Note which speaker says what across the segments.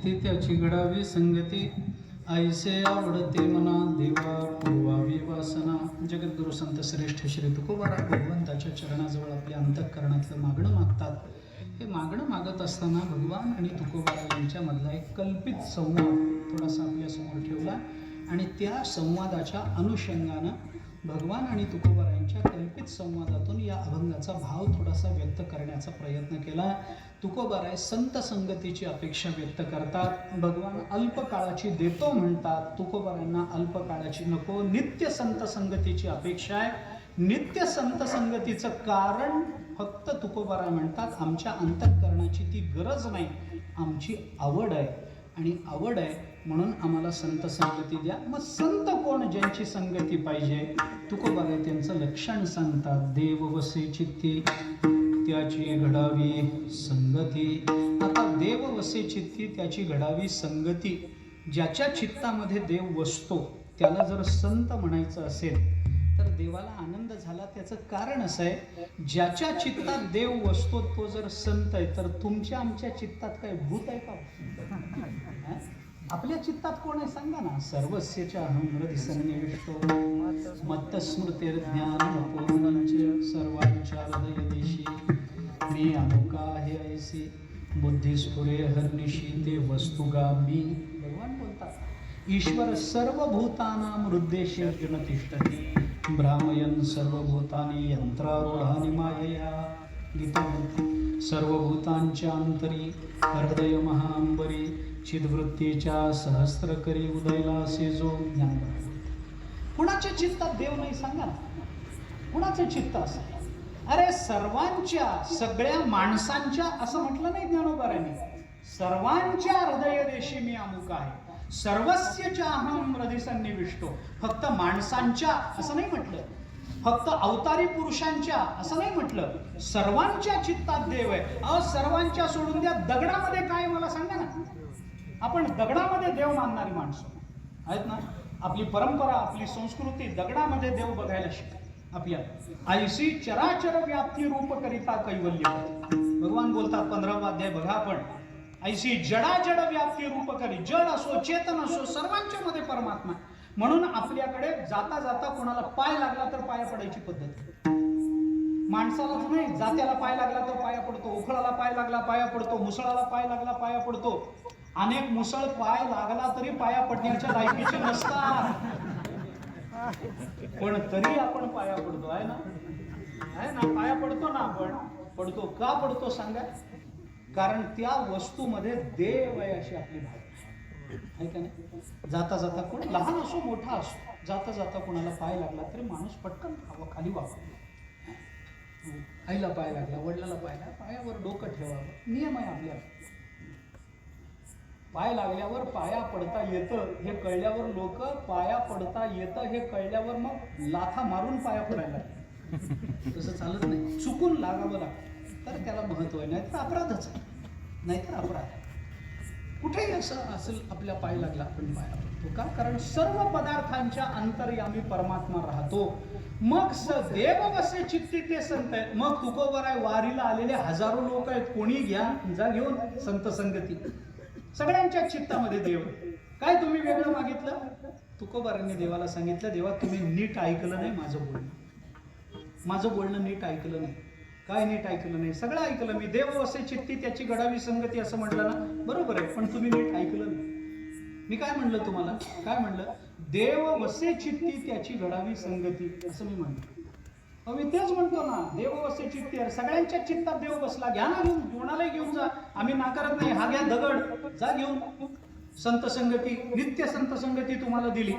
Speaker 1: स्थिती त्याची घडावी संगती. ऐसे आवडते मना देवा पूर्वावी वासना. जगद्गुरु संत श्रेष्ठ श्री तुकोबारा भगवंताच्या चरणाजवळ आपल्या अंतःकरणातलं मागणं मागतात. हे मागणं मागत असताना भगवान आणि तुकोबारा यांच्यामधला एक कल्पित संवाद थोडासा आपल्यासमोर ठेवला आणि त्या संवादाच्या अनुषंगानं भगवान आणि तुकोबारायांच्या कल्पित संवादातून या अभंगाचा भाव थोडासा व्यक्त करण्याचा प्रयत्न केला. तुकोबाराय संत संगतीची अपेक्षा व्यक्त करतात. भगवान अल्पकाळाची देतो म्हणतात. तुकोबारांना अल्पकाळाची नको. नित्य संत संगतीची अपेक्षा आहे. नित्य संत संगतीचं कारण फक्त तुकोबाराय म्हणतात. आमच्या अंतःकरणाची ती गरज नाही. आमची आवड आहे. आणि आवड आहे म्हणून आम्हाला संत संगती द्या. मग संत कोण ज्यांची संगती पाहिजे? तुकोबाराय त्यांचं लक्षण सांगतात. देव वसे चित्ती त्याची घडावी संगती. आता देव वसे चित्ती त्याची घडावी संगती ज्याच्या चित्तामध्ये देव वसतो त्याला जर संत म्हणायचं असेल तर देवाला आनंद झाला त्याचं कारण असं आहे ज्याच्या चित्तात देव वसतो तो जर संत आहे तर तुमच्या आमच्या चित्तात काय भूत आहे का? आपल्या चित्तात कोण आहे? सांगा ना. सर्वस्यच्या अहमृदिसन्निविष्टो मत्त स्मृतिर्ज्ञान सर्वांच्या हृदय देशी मी अमुका हे ऐसी बुद्धी स्फुरे हरनिशी ते वस्तुगा मी भगवान बोलतात ईश्वर सर्वभूतानां हृद्देशे अर्जुन तिष्ठती भ्रामयन सर्वभूतानि यंत्रारूढानि मायया। गीता सर्वभूतांच्या अंतरी हृदय महांबरी चिदवृत्तीच्या सहस्त्रकरी उदयला असे जो ज्ञान कुणाच्या चित्तात देव नाही सांगा कुणाचं चित्त असं? अरे सर्वांच्या सगळ्या माणसांच्या असं म्हटलं नाही ज्ञानोबाराने. सर्वांच्या हृदय देशी मी अमुक आहे. सर्वस्यच्या अहम हृदयसन्निविष्टो फक्त माणसांच्या असं नाही म्हटलं. फक्त अवतारी पुरुषांच्या असं नाही म्हटलं. सर्वांच्या चित्तात देव आहे. अ सर्वांच्या सोडून द्या. दगडामध्ये काय मला सांगा ना. आपण दगडामध्ये देव मानणारी माणसं. आहेत ना? आपली परंपरा आपली संस्कृती दगडामध्ये देव बघायला शिक आपल्या आयसी चराचर व्याप्ती रूप करिता कैवल्य. भगवान बोलतात पंधरावा अध्याय बघा आपण. ऐशी जडाजड व्याप्ती रूप करी जड असो चेतन असो सर्वांच्या मध्ये परमात्मा म्हणून आपल्याकडे जाता जाता कोणाला पाय लागला तर पाया पडायची पद्धत. माणसालाच नाही जात्याला पाय लागला तर पाया पडतो उखळाला पाय लागला पाया पडतो मुसळाला पाय लागला पाया पडतो. अनेक मुसळ पाय लागला तरी पाया पडण्याच्या लायकीचे नसतात. पण तरी आपण पाया पडतो आहे ना? आहे ना? पाया पडतो ना आपण? पडतो. का पडतो सांगा? कारण त्या वस्तूमध्ये देव आहे अशी आपली भावना का नाही? जाता जाता कोण लहान असो मोठा असो जाता जाता कोणाला पाय लागला तरी माणूस पटकन खावा खाली वापरतो आईला पाय लागला वडिलाला पाय लागला पायावर डोकं ठेवावं. नियम आहे आपल्या पाय लागल्यावर पाया पडता येतं हे कळल्यावर लोक पाया पडता येतं हे कळल्यावर मग लाथा मारून पाया पडायला तसं चालत नाही. चुकून लागावं लागतं. तर त्याला महत्त्व आहे. नाहीतर अपराधच आहे. नाहीतर अपराध कुठेही असं असेल आपल्या पाय लागला आपण पाया पडतो का? कारण सर्व पदार्थांच्या अंतर्यामी परमात्मा राहतो. मग स देव वसे चित्ती ते संत आहेत. मग तुकोबर आहे वारीला आलेले हजारो लोक आहेत. कोणी घ्या जा घेऊन संत संगती. सगळ्यांच्या चित्तामध्ये देव काय तुम्ही वेगळं मागितलं? तुकोबारांनी देवाला सांगितलं देवा तुम्ही नीट ऐकलं नाही माझं बोलणं. माझं बोलणं नीट ऐकलं नाही. काय नीट ऐकलं नाही? सगळं ऐकलं मी. देव वसे चित्ती त्याची गडावी संगती असं म्हटलं ना बरोबर आहे पण तुम्ही नीट ऐकलं नाही. मी काय म्हणलं तुम्हाला? काय म्हणलं? देव वसे चित्ती त्याची घडावी संगती. असं मी म्हणलं. मी तेच म्हणतो ना देव वसे चित्ती सगळ्यांच्या चित्तात देव बसला. घ्या ना घेऊन कोणालाही घेऊन जा. आम्ही नाकारत नाही. हा घ्या दगड. जा घेऊन. संत संगती. नित्य संत संगती तुम्हाला दिली.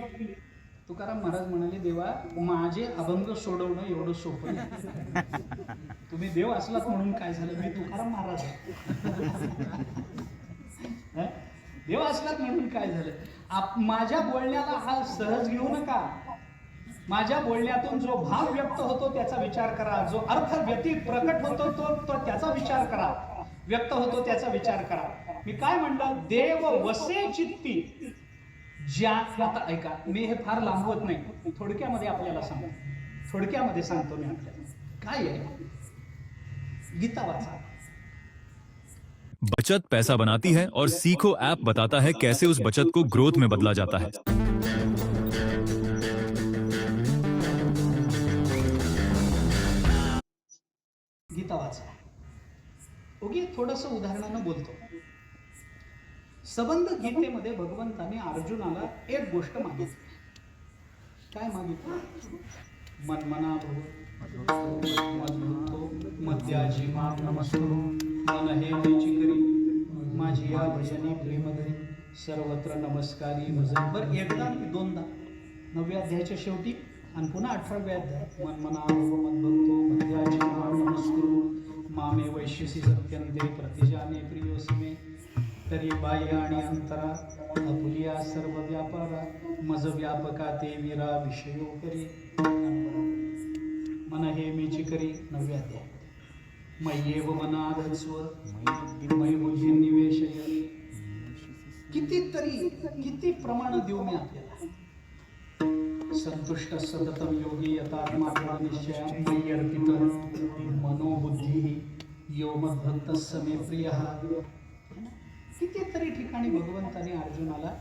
Speaker 1: तुकाराम महाराज म्हणाले देवा माझे अभंग सोडवणं एवढं सोपं नाही. तुम्ही देव असलात म्हणून काय झालं? मी तुकाराम महाराज देव असलात म्हणून काय झालं? माझ्या बोलण्याला हा सहज घेऊ नका. माझ्या बोलण्यातून जो भाव व्यक्त होतो त्याचा विचार करा. जो अर्थ व्यतीत प्रकट होतो तो तो त्याचा विचार करा. व्यक्त होतो त्याचा विचार करा. मी काय म्हणलं? देव वसे चित्ती. ज्या आता ऐका, मी हे फार लांबवत नाही. थोडक्यामध्ये आपल्याला सांगतो. थोडक्यामध्ये सांगतो मी काय आहे? गीता वाचा.
Speaker 2: बचत पैसा बनाती है और सीखो ऐप बताता है कैसे उस बचत को ग्रोथ में बदला जाता है।
Speaker 1: असं उदाहरणानं बोलतो. सबंध गीतेमध्ये भगवंताने अर्जुनाला एक गोष्ट मागितली. काय मागितलं? मनमना भव मद्भक्तो मद्याजी नमस्तो. मन हे माझी करी माझी या भजनी प्रेमधरी सर्वत्र नमस्कारी भजन. बर एकदा आणि दोनदा. नवव्या अध्यायाच्या शेवटी आणि पुन्हा अठराव्या अध्याय मनमना भव मद्भक्तो मद्याजी माम नमस्कुरु मामे वैश्यसी सत्यंते प्रतिजाने प्रियोसी मे तरी बाह्य आणि अंतरा अपुलिया सर्व व्यापारा मज व्यापका ते विरा विषयो करी। मन हे मीची करी नवव्या मय्येव मनाधस्व मय बुद्धी निवेशय। कितीतरी किती प्रमाण देऊ मी आपल्याला। संतुष्ट सततम योगी यथात्मा निश्चय मय्य अर्पित मनोबुद्धी यो मद्भक्त समे प्रिय. कितीतरी ठिकाणी भगवंताने अर्जुनाला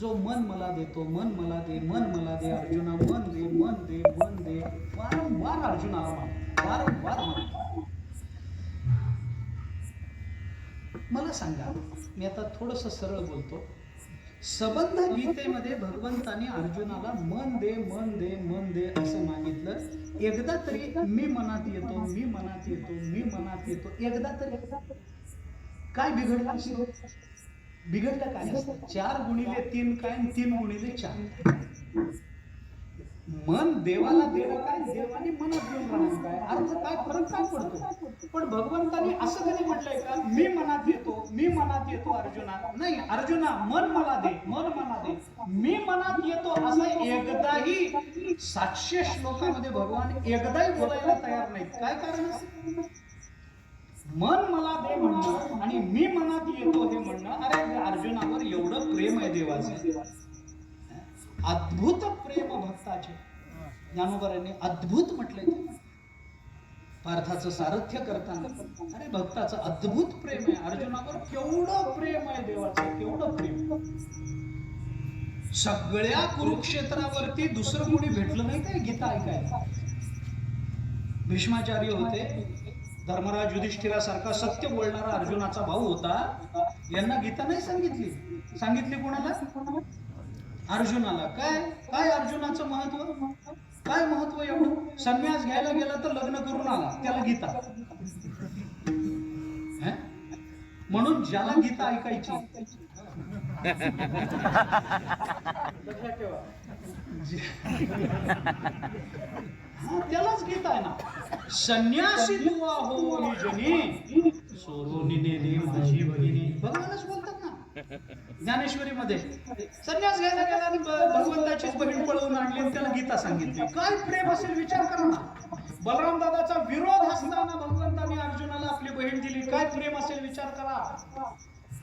Speaker 1: जो मन मला देतो मन मला दे मन मला दे अर्जुना मन दे मन दे मन दे. वारंवार अर्जुनाला मान वारंवार मान मला सांगा मी आता थोडस सरळ बोलतो. सबंध गीतेमध्ये भगवंताने अर्जुनाला मन दे मन दे मन दे असं मागितलं. एकदा तरी मी मनात येतो मी मनात येतो मी मनात येतो. एकदा तरी काय बिघडलं बिघडलं काय चार गुणिले तीन काय तीन गुणिले चार? मन देवाला देणं काय? देवाने मनात देऊन काय? अर्थ काय? फरक काय पडतो? पण भगवंतानी असं कधी म्हटलंय का? मी मनात येतो मी मनात येतो अर्जुना. नाही अर्जुना मन मला दे मन मला दे. मी मनात येतो असं एकदाही सातशे श्लोकामध्ये भगवान एकदाही बोलायला तयार नाहीत. काय कारण असेल? मन मला दे म्हणणं आणि मी मनात येतो हे म्हणणं. अरे अर्जुनावर एवढं प्रेम आहे देवाचं. अद्भुत प्रेम भक्ताचे. ज्ञानोबरांनी अद्भुत म्हटलंय पार्थाचं सारथ्य करताना. अरे भक्ताचं अद्भुत प्रेम आहे. अर्जुनावर केवढं प्रेम आहे देवाचं. केवढं प्रेम. सगळ्या कुरुक्षेत्रावरती दुसरं कोणी भेटलं नाही काय गीता ऐकायला. भीष्माचार्य होते. धर्मराज युधिष्ठिरासारखा सत्य बोलणारा अर्जुनाचा भाऊ होता. यांना गीता नाही सांगितली. सांगितली कोणाला? अर्जुनाला. काय? काय अर्जुनाचं महत्त्व? काय महत्त्व एवढं? संन्यास घ्यायला गेला तर लग्न करून आला. त्याला गीता. म्हणून ज्याला गीता ऐकायची लक्षात ठेवा त्यालाच गीता आहे ना. संन्यासी दुवा हो निजनी सोडून नेली माझी भगिनी भगवानच बोलतात ना. ज्ञानेश्वरीमध्ये. संन्यास घ्यायला गेला आणि भगवंताचीच बहीण पळवून आणली आणि त्याला गीता सांगितली. काय प्रेम असेल विचार करा ना. बलराम दादाचा विरोध असताना भगवंताने अर्जुनाला आपली बहीण दिली. काय प्रेम असेल विचार करा.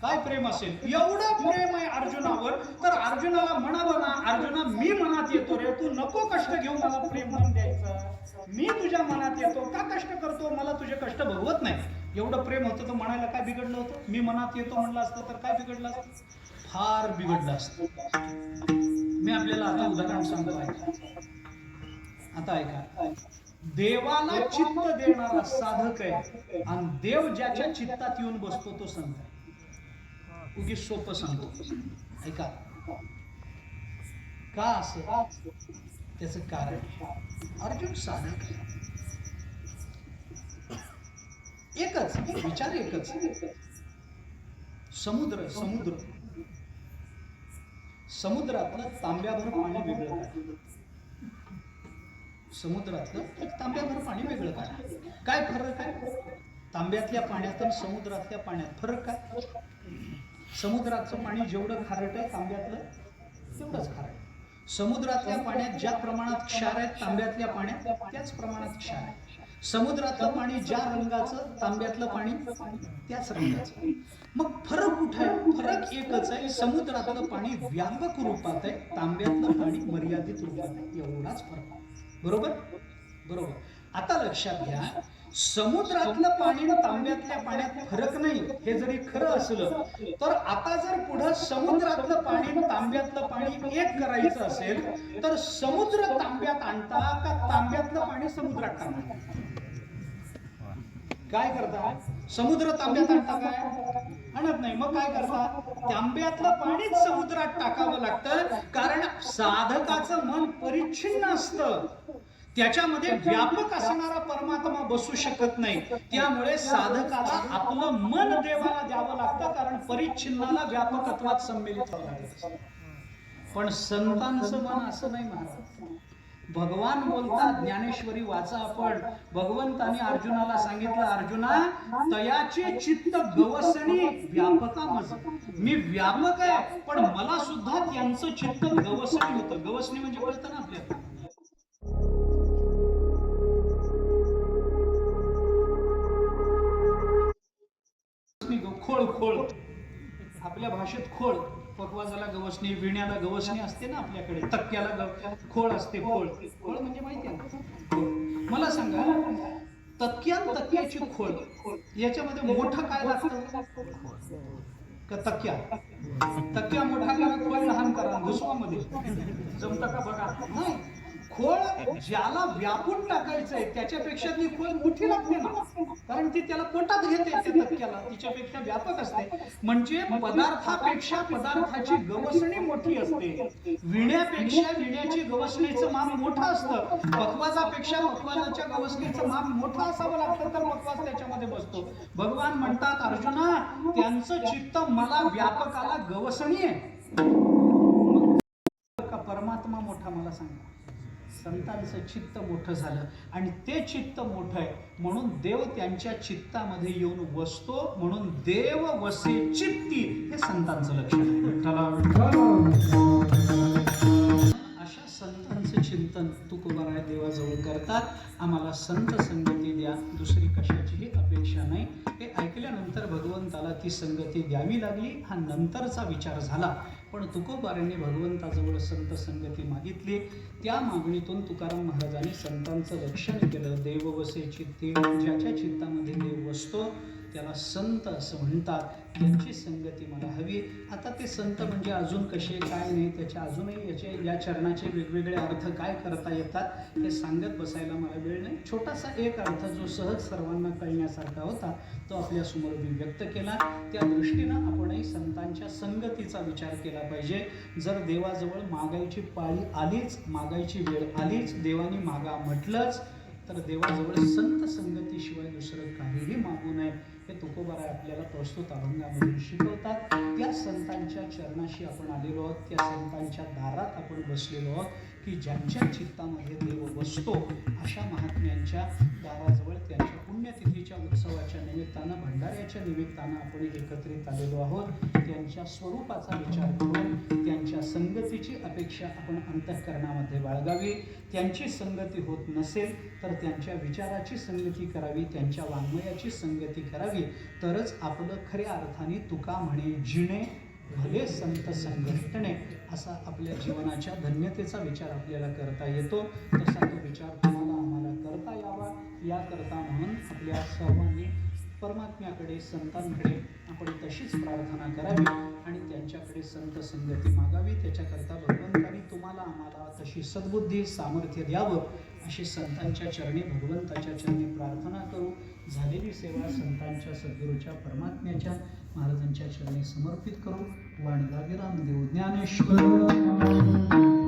Speaker 1: काय प्रेम असेल? एवढं प्रेम आहे अर्जुनावर. तर अर्जुनाला म्हणावं ना अर्जुना मी मनात येतो रे. तू नको कष्ट घेऊन मला प्रेम म्हणून द्यायचं. मी तुझ्या मनात येतो. का कष्ट करतो? मला तुझे कष्ट भगवत नाही. एवढं प्रेम होतं तर म्हणायला काय बिघडलं होतं? मी मनात येतो म्हणलं असतं तर काय बिघडलं असतं? फार बिघडलं असतं. मी आपल्याला आता उदाहरण सांगतो ऐका. आता ऐका. देवाला चित्त देणारा साधक आहे. आणि देव ज्याच्या चित्तात येऊन बसतो तो संत आहे. उगीच सोपं सांगतो. ऐका. का असं? त्याच कारण. अर्जुन साधक एकच विचार एकच. समुद्र समुद्र. समुद्रातलं तांब्याभर पाणी वेगळं काय समुद्रातलं तांब्याभर पाणी वेगळं काय काय फरक आहे? तांब्यातल्या पाण्यात आणि समुद्रातल्या पाण्यात फरक काय? समुद्राचं पाणी जेवढं खारट आहे तांब्यातलं तेवढंच खारट समुद्रातल्या पाण्यात ज्या प्रमाणात क्षार आहेत तांब्यातल्या पाण्यात त्याच प्रमाणात क्षार आहे. समुद्रातलं पाणी ज्या रंगाचं तांब्यातलं पाणी त्याच रंगाचं. मग फरक कुठं आहे? फरक एकच आहे समुद्रातलं पाणी व्यापक रूपात आहे तांब्यातलं पाणी मर्यादित रूपात आहे. एवढाच फरक बरोबर? बरोबर. आता लक्षात घ्या समुद्रातलं पाणी तांब्यातल्या पाण्यात फरक नाही हे जरी खरं असलं तर आता जर पुढं समुद्रातलं पाणी तांब्यातलं पाणी एक करायचं असेल तर समुद्र तांब्यात आणता का तांब्यातलं पाणी समुद्रात टाकता काय करता? समुद्र तांब्यात आणता काय? आणत नाही. मग काय करता? तांब्यातलं पाणीच समुद्रात टाकावं लागतं कारण साधकाचं मन परिच्छिन्न असतं. त्याच्यामध्ये व्यापक असणारा परमात्मा बसू शकत नाही. त्यामुळे साधकाला आपलं मन देवाला द्यावं लागतं कारण परिच्छिन्नाला व्यापकत्वात सम्मिलित व्हावं पण संतांचं मन असं नाही महाराज भगवान बोलतात ज्ञानेश्वरी वाचा आपण. भगवंतानी अर्जुनाला सांगितलं अर्जुना तयाचे चित्त गवसणी व्यापका मज मी व्यापक आहे पण मला सुद्धा त्यांचं चित्त गवसणी होतं. गवसणी म्हणजे बोलतं ना आपल्याला. खोळ आपल्या भाषेत खोळ पकवाजाला गवसणी विण्याला गवसणी असते ना आपल्याकडे. तक्क्याला खोळ असते खोळ खोळ म्हणजे माहिती आहे मला सांगा तक्क्यान तक्क्याची खोळ याच्यामध्ये मोठं काय लागतं? का तक्क्या? तक्क्या मोठा करा खोळ लहान करा घुसवामध्ये जमता का बघा? नाही. खोळ ज्याला व्यापून टाकायचंय त्याच्यापेक्षा ती खोळ मोठी लागते ना कारण ती त्याला पोटात घेते त्या तक्क्याला तिच्यापेक्षा व्यापक असते. म्हणजे पदार्थापेक्षा पदार्थाची गवसणी मोठी असते. विण्यापेक्षा विण्याची गवसणीचं माप मोठं असतं. पक्वाजापेक्षा पक्वाजाच्या गवसणीचं माप मोठं असावं लागतं तर पक्वाज त्याच्यामध्ये बसतो. भगवान म्हणतात अर्जुना त्यांचं चित्त मला व्यापकाला गवसणी आहे. का परमात्मा मोठा मला सांगा? संतांचं चित्त मोठं झालं. आणि ते चित्त मोठं आहे. म्हणून देव त्यांच्या चित्तामध्ये येऊन वसतो. म्हणून देव वसे चित्ती हे संतांचं लक्षण आहे. अशा संतांचं चिंतन तुकोबाराय देवाजवळ करतात. आम्हाला संत संगती द्या. दुसरी कशाचीही अपेक्षा नाही. हे ऐकल्यानंतर भगवंताला ती संगती द्यावी लागली. हा नंतरचा विचार झाला. पण तुकोबारांनी भगवंताजवळ संत संगती मागितली. त्या मागणीतून तुकाराम महाराजांनी संतांचं रक्षण केलं. देव वसे चित्ते ज्याच्या चित्तामध्ये देव वसतो त्याला संत असं म्हणतात. त्यांची संगती मला हवी. आता ते संत म्हणजे अजून कसे काय नाही त्याच्या अजूनही याचे या चरणाचे वेगवेगळे अर्थ काय करता येतात हे सांगत बसायला मला वेळ नाही. छोटासा एक अर्थ जो सहज सर्वांना कळण्यासारखा होता तो आपल्यासमोर मी व्यक्त केला. त्या दृष्टीनं आपणही संतांच्या संगतीचा विचार केला पाहिजे. जर देवाजवळ मागायची पाळी आलीच मागायची वेळ आलीच देवानी मागा म्हटलंच तर देवाजवळ संत संगतीशिवाय दुसरं काहीही मागू नये हे तुकोबाराय आपल्याला प्रस्तुत अभंगामधून शिकवतात. त्या संतांच्या चरणाशी आपण आलेलो आहोत त्या संतांच्या दारात आपण बसलेलो आहोत की ज्यांच्या चित्तामध्ये देव बसतो अशा महात्म्यांच्या दाराजवळ त्यांच्या पुण्यतिथीच्या उत्सवाच्या निमित्तानं भंडाऱ्याच्या निमित्तानं आपण एकत्रित आलेलो आहोत. त्यांच्या स्वरूपाचा विचार करून त्यांच्या संगतीची अपेक्षा आपण अंतःकरणामध्ये बाळगावी. त्यांची संगती होत नसेल तर त्यांच्या विचाराची संगती करावी त्यांच्या वाङ्मयाची संगती करावी. तरच आपलं खऱ्या अर्थाने तुका म्हणे जिणे भले संत संघटने असा आपल्या जीवनाच्या धन्यतेचा विचार आपल्याला करता येतो. तसा तो विचार याकरता म्हणून आपल्या सर्वांनी परमात्म्याकडे संतांकडे आपण तशीच प्रार्थना करावी आणि त्यांच्याकडे संत संगती मागावी. त्याच्याकरता भगवंतानी तुम्हाला आम्हाला तशी सद्बुद्धी सामर्थ्य द्यावं अशी संतांच्या चरणी भगवंताच्या चरणी प्रार्थना करू. झालेली सेवा संतांच्या सद्गुरूच्या परमात्म्याच्या महाराजांच्या चरणी समर्पित करू. वाणगा विराम देऊ ज्ञानेश्वर.